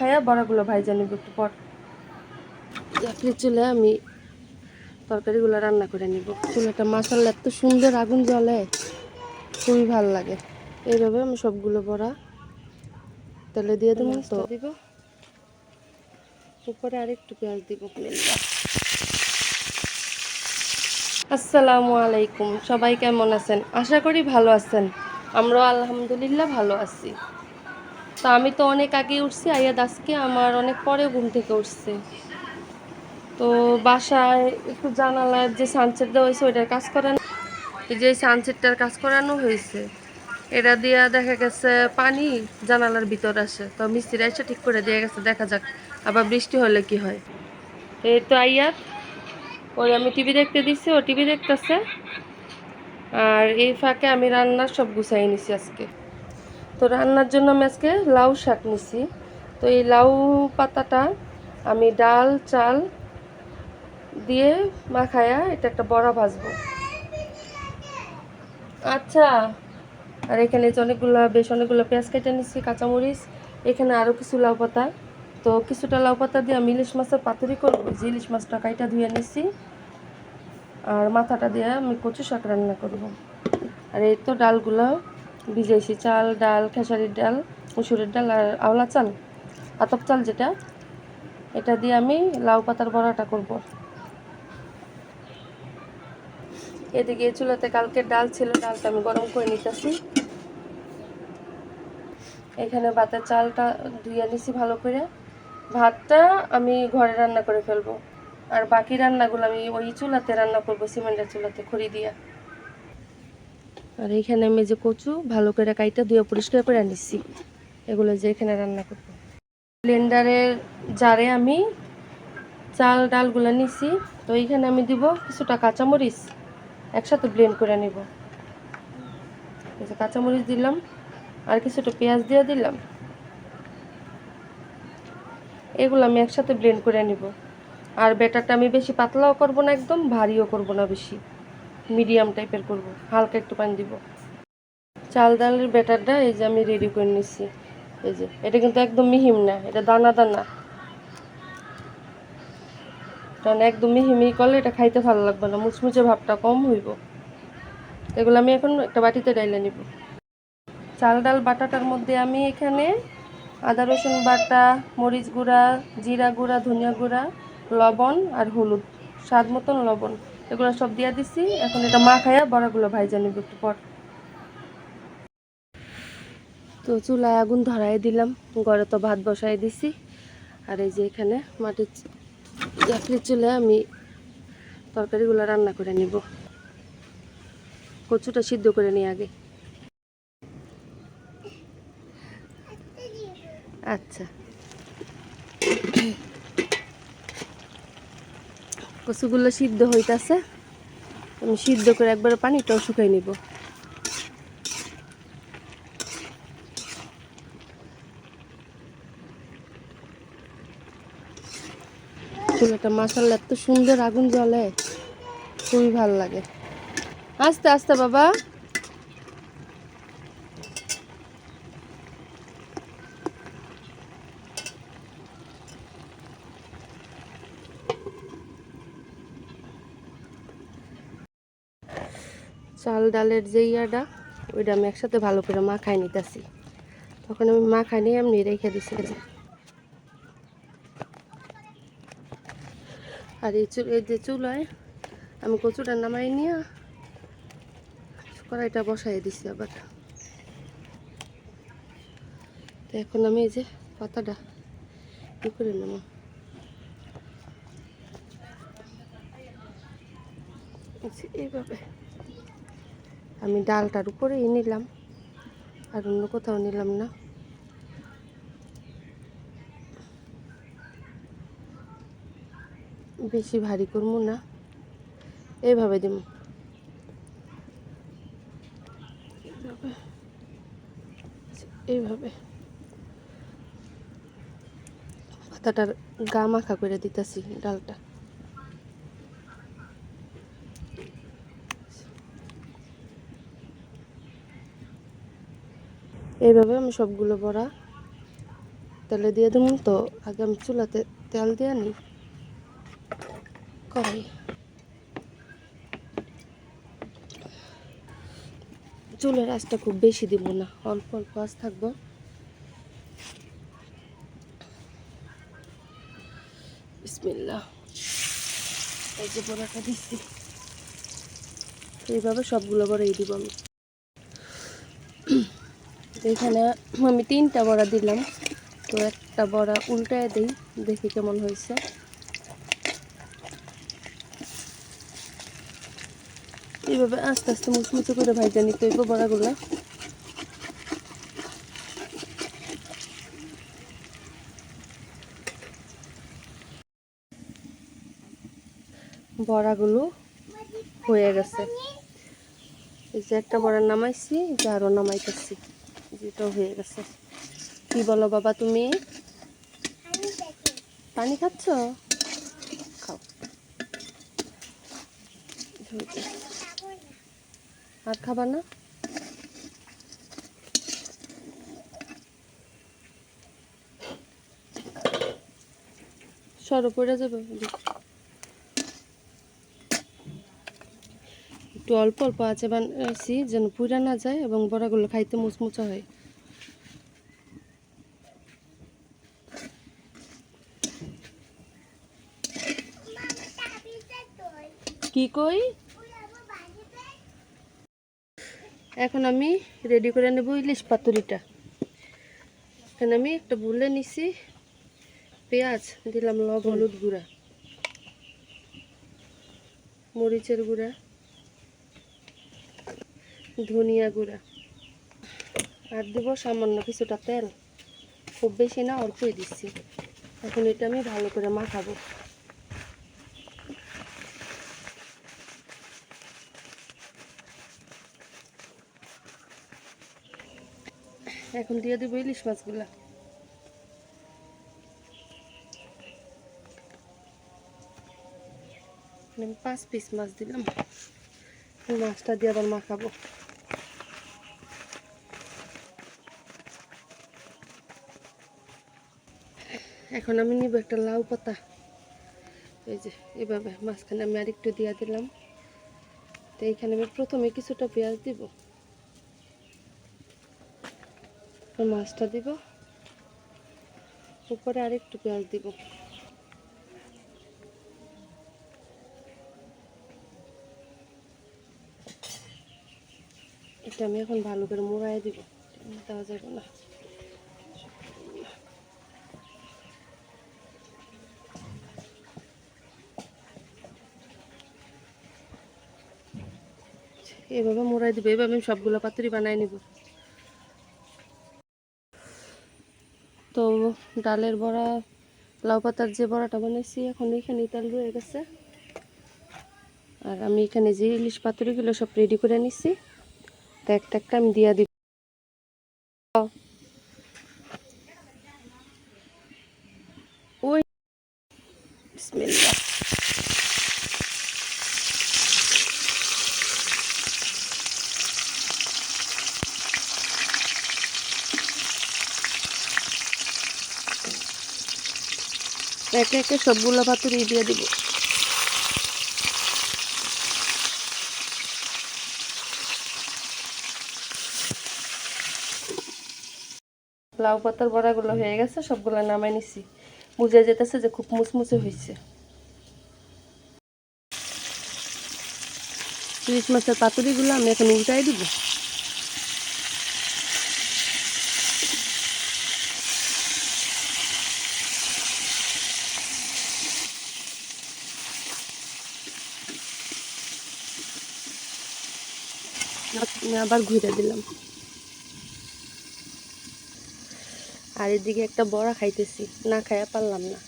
খাইয়া বড়াগুলো ভাইজা নিব একটু পর। চাকরি চুলে আমি তরকারিগুলো রান্না করে নিব। চুলাটা মাসাল্লা এত সুন্দর আগুন জ্বলে খুবই ভালো লাগে। এইভাবে আমি সবগুলো বড়া তেলে দিয়ে দেবো তো। দিব। উপরে আরেকটু পেঁয়াজ দিব আসসালামু আলাইকুম। সবাই কেমন আছেন? আশা করি ভালো আছেন। আমরাও আলহামদুলিল্লাহ ভালো আছি। তো আমি তো অনেক আগে উঠছি আয়াদ আজকে আমার অনেক পরে ঘুম থেকে উঠছে। তো বাসায় একটু জানালার যে সানসেট দেওয়া হয়েছে, ওইটার কাজ করানো এই যে সানসেটটার কাজ করানো হয়েছে, এটা দিয়া দেখা গেছে পানি জানালার ভিতর আসে। তো মিস্ত্রি এসে ঠিক করে দিয়ে গেছে, দেখা যাক আবার বৃষ্টি হলে কি হয়। এই তো আইয়াত ওই আমি টিভি দেখতে দিচ্ছি ও টিভি দেখতেছে। আর এই ফাঁকে আমি রান্নার সব গুছাই নিছি আজকে। তো রান্নার জন্য আমি আজকে লাউ শাক নিছি। তো এই লাউ পাতাটা আমি ডাল, চাল দিয়ে মাখায়া এটা একটা বড়া ভাজবো। আচ্ছা আর এখানে যে অনেকগুলো বেশ অনেকগুলো পেঁয়াজ কেটে নিচ্ছি কাঁচামরিচ, এখানে আরও কিছু লাউ পাতা। তো কিছুটা লাউ পাতা দিয়ে আমি ইলিশ মাছের পাতুরি করব। যে ইলিশ মাছটা কাইটা ধুয়ে নিচ্ছি আর মাথাটা দিয়ে আমি কচু শাক রান্না করব। আর এই তো ডালগুলো ভিজাইছি চাল, ডাল, খেসারির ডাল, মুসুরের ডাল আর আওলা চাল, আতপ চাল যেটা, এটা দিয়ে আমি লাউ পাতার বড়াটা করব। এদিকে চুলাতে কালকের ডাল ছিল, ডালটা আমি গরম করে নিতেছি। এখানে ভাতের চালটা ধুয়ে নিছি ভালো করে। ভাতটা আমি ঘরে রান্না করে ফেলব। আর বাকি রান্নাগুলো আমি ওই চুলাতে রান্না করব, সিমেন্টের চুলাতে খড়ি দিয়া। আর এখানে আমি যে কচু ভালো করে কাইটা ধুয়ে পরিষ্কার করে নিচ্ছি এগুলো যে এখানে রান্না করব। ব্লেন্ডারের জারে আমি চাল, ডালগুলো নিছি। তো এইখানে আমি দিব কিছুটা কাঁচামরিচ, একসাথে ব্লেন্ড করে নিব। কাঁচামরিচ দিলাম, আর কিছুটা পেঁয়াজ দিয়ে দিলাম। এগুলো আমি একসাথে ব্লেন্ড করে নিব। আর ব্যাটারটা আমি বেশি পাতলাও করব না, একদম ভারীও করব না বেশি। মিডিয়াম টাইপের করব, হালকা একটু পানি দিব। চাল ডালের ব্যাটারটা এই যে আমি রেডি করে নিচ্ছি। এই যে, এটা কিন্তু একদম মিহিম না, এটা দানা দানা। কারণ একদম মিহিমি মিহি করলে এটা খাইতে ভালো লাগবে না, মুচমুচে ভাবটা কম হইব। এগুলো আমি এখন একটা বাটিতে ডাইলে নিব। চাল ডাল বাটাটার মধ্যে আমি এখানে আদা, রসুন বাটা, মরিচ গুঁড়া, জিরা গুঁড়া, ধনিয়া গুঁড়া, লবণ আর হলুদ, স্বাদ মতন লবণ। এগুলো সব দিয়ে দিছি। এখন এটা মা খাইয়া বড়াগুলো ভাইজা নিব একটু পর। তো চুলায় আগুন ধরাই দিলাম, ঘরে তো ভাত বসাই দিছি। আর এই যে এখানে মাটির চাকরির চুলে আমি তরকারিগুলো রান্না করে নিব। কচুটা সিদ্ধ করে নিই আগে। আচ্ছা। কচুগুলো সিদ্ধ হইতেছে, আমি সিদ্ধ করে একবার পানিটাও শুকাই নিব। চুলাটা মাসাল্লা এত সুন্দর আগুন জ্বলে, খুবই ভালো লাগে। আস্তে আস্তে বাবা। চাল ডালের যে ইয়াটা, ওইটা আমি একসাথে ভালো করে মাখাই নিতেছি। তখন আমি মাখাই নিয়ে এমনি রেখে দিছি। আর এই চুল এই যে চুলায় আমি কচুটা নামাই নিয়ে কড়াইটা বসাই দিছি আবার। তো এখন আমি এই যে পাতাটা ই করে নেব। এইভাবে। আমি ডালটার উপরেই নিলাম আর অন্য কোথাও নিলাম না। বেশি ভারী করব না। এইভাবে দিব। এইভাবে পাতাটার গা মাখা করে দিতেছি ডালটা। এইভাবে আমি সবগুলো বড়া তেলে দিয়ে দেবো। তো আগে আমি চুলাতে তেল দিয়ে নিই। কড়াই। চুলের আঁচটা খুব বেশি দিব না, অল্প অল্প আঁচ থাকব। বিসমিল্লাহ। এই যে বড়াটা দিচ্ছি। এইভাবে সবগুলো বড়াই দিব আমি। এখানে আমি তিনটা বড়া দিলাম। তো একটা বড়া উল্টায় দিই, দেখি কেমন হয়েছে। এইভাবে আস্তে আস্তে মুচমুচে করে ভাইজা নিতে হইব বড়াগুলো। বড়াগুলো হয়ে গেছে। এই যে একটা বড়া নামাইছি যে আরও নামাইতেছি। যেটা হয়ে গেছে। কি বলো বাবা তুমি? পানি খাচ্ছ? খাও। আর খাবার না? সরো, পড়ে যাবে একটু অল্প অল্প আছে বানাইছি যেন পুরা না যায় এবং বড়াগুলো খাইতে মুচমুচা হয়। কি কই? এখন আমি রেডি করে নেব ইলিশ পাতুরিটা। এখানে আমি একটা বুলে নিছি, পেঁয়াজ, দিলাম লব হলুদ গুঁড়া, মরিচের গুঁড়া। ধনিয়া গুঁড়া। আর দেব সামান্য কিছুটা তেল। খুব বেশি না, অল্পই দিচ্ছি। এখন এটা আমি ভালো করে মাখাবো। এখন দিয়ে দেবো ইলিশ মাছগুলা। আমি পাঁচ পিস মাছ দিলাম। মাছটা দিয়ে আবার মাখাবো। এখন আমি নিব একটা লাউ পাতা। এই যে, এভাবে মাঝখানে আমি আরেকটু দিয়ে দিলাম। তো এইখানে আমি প্রথমে কিছুটা পেঁয়াজ দিব। মাছটা দিব। উপরে আরেকটু পেঁয়াজ দিব। এটা আমি এখন ভালো করে মোড়াই দিব। দেওয়া যাবে না। এভাবে মোড়াই দিব, এভাবে আমি সবগুলো পাতুরি বানাই নিব। তো ডালের বড়া, লাউ পাতার যে বড়াটা বানাইছি, এখন এখানে তেল রয়ে গেছে। আর আমি এখানে যে ইলিশ পাতুরিগুলো সব রেডি করে নিছি, তো একটা একটা আমি দিয়া দিব। ওই, বিসমিল্লাহ। একে একে সবগুলো পাতুরি দিয়ে দিব। লাউ পাতার বড়াগুলো হয়ে গেছে সবগুলো নামাই নিছি। বুঝে যেতেছে যে খুব মুচমুচে হয়েছে ইলিশ মাছের পাতুরিগুলো আমি এখন উল্টাই দিব। আবার ঘুরে দিলাম। আর এদিকে একটা বড়া খাইতেছি, না খাইয়া পারলাম না।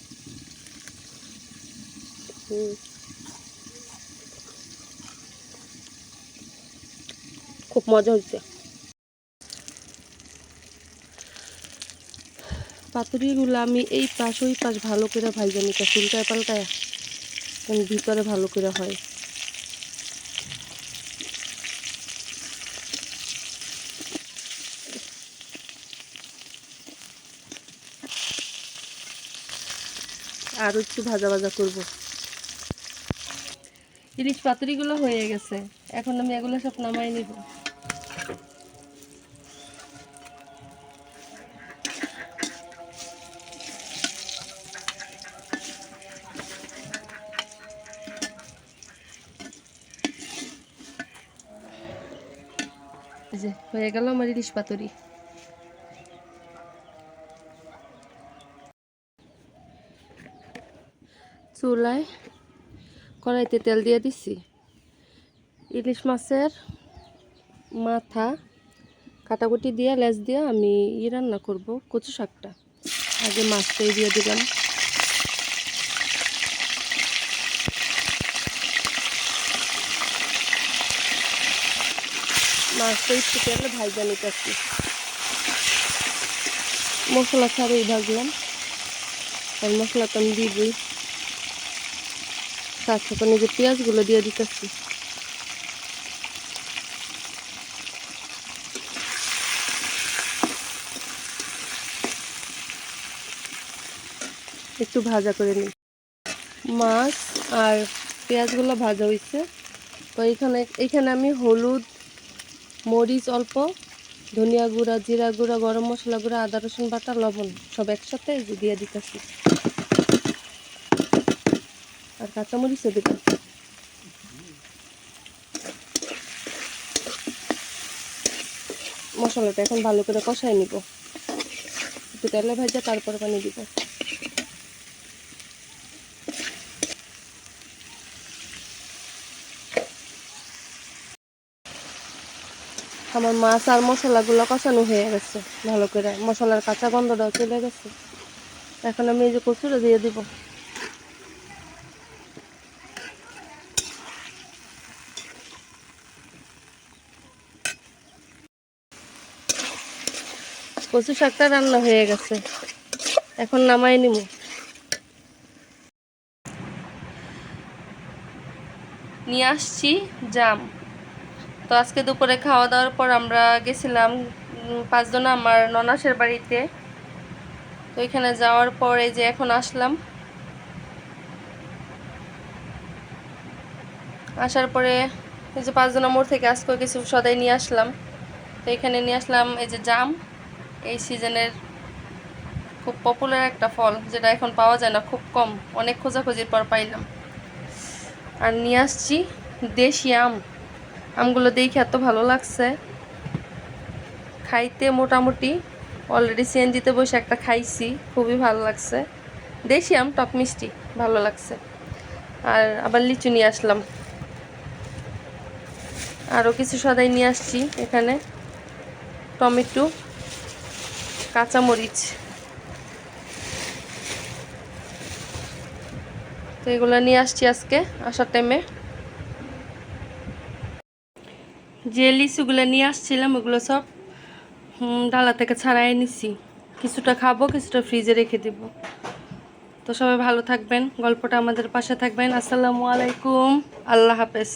খুব মজা হচ্ছে পাতুরিগুলো আমি এই পাশ, ওই পাশ ভালো করে ভাইজা নিতে ফুলটায় পাল্টায় ভিতরে ভালো করে হয়। আরও একটু ভাজা ভাজা করব। ইলিশ পাতুরিগুলো হয়ে গেছে। এখন আমি এগুলো সব নামাই নিব। হয়ে গেল আমার ইলিশ পাতুরি। চুলায় কড়াইতে তেল দিয়ে দিছি। ইলিশ মাছের মাথা, কাটাকুটি দিয়ে, লেজ দিয়ে আমি ই রান্না করব, কচু শাকটা। আগে মাছটাই দিয়ে দিলাম। মাছটা একটু তেলে ভাজা নিতেছি। মশলা ছাড়াই ভাজলাম। আর মশলাটা আমি দিবই। সাথে আমি যে পেঁয়াজগুলো দিয়ে দিতেছি। একটু ভাজা করে নিই। মাছ আর পেঁয়াজগুলো ভাজা হয়েছে তো এখানে এখানে আমি হলুদ, মরিচ অল্প, ধনিয়া গুঁড়া, জিরা গুঁড়া, গরম মশলা গুঁড়া, আদা রসুন বাটা, লবণ সব একসাথে দিয়ে দিতেছি। আর কাঁচামরিচও দিলাম মশলাটা এখন ভালো করে কষাই নিব। একটু তেলে ভাজা, তারপর পানি দিব। আমার মাছ আর মশলাগুলো কষানো হয়ে গেছে, ভালো করে। মশলার কাঁচা গন্ধটাও চলে গেছে। এখন আমি এই যে কচুটা দিয়ে দিব। কচু শাকটা রান্না হয়ে গেছে। এখন নামাই নিব নিয়ে আসছি জাম। তো আজকে দুপুরে খাওয়া দাওয়ার পর আমরা গেছিলাম পাঁচজন আমার ননাসের বাড়িতে। তো এখানে যাওয়ার পর এই যে এখন আসলাম। আসার পরে এই যে পাঁচজন মোড় থেকে আজকে কিছু সদাই নিয়ে আসলাম। তো এখানে নিয়ে আসলাম এই যে জাম। এই সিজনের খুব পপুলার একটা ফল, যেটা এখন পাওয়া যায় না, খুব কম। অনেক খোঁজাখুঁজির পর পাইলাম। আর নিয়ে আসছি দেশি আম। আমগুলো দেখে এত ভালো লাগছে। খাইতে মোটামুটি অলরেডি সিএনজিতে বসে একটা খাইছি, খুবই ভালো লাগছে। দেশি আম, টক মিষ্টি, ভালো লাগছে। আর আবার লিচু নিয়ে আসলাম। আরও কিছু সদাই নিয়ে আসছি এখানে। টমেটো কাঁচামরিচ। তো এগুলো নিয়ে আসছি আজকে, আসার টাইমে যে লিচুগুলো নিয়ে আসছিলাম, ওগুলো সব ডালা থেকে ছাড়াই নিছি। কিছুটা খাব, কিছুটা ফ্রিজে রেখে দেব। তো সবাই ভালো থাকবেন, গল্পটা আমাদের পাশে থাকবেন। আসসালামু আলাইকুম, আল্লাহ হাফেজ।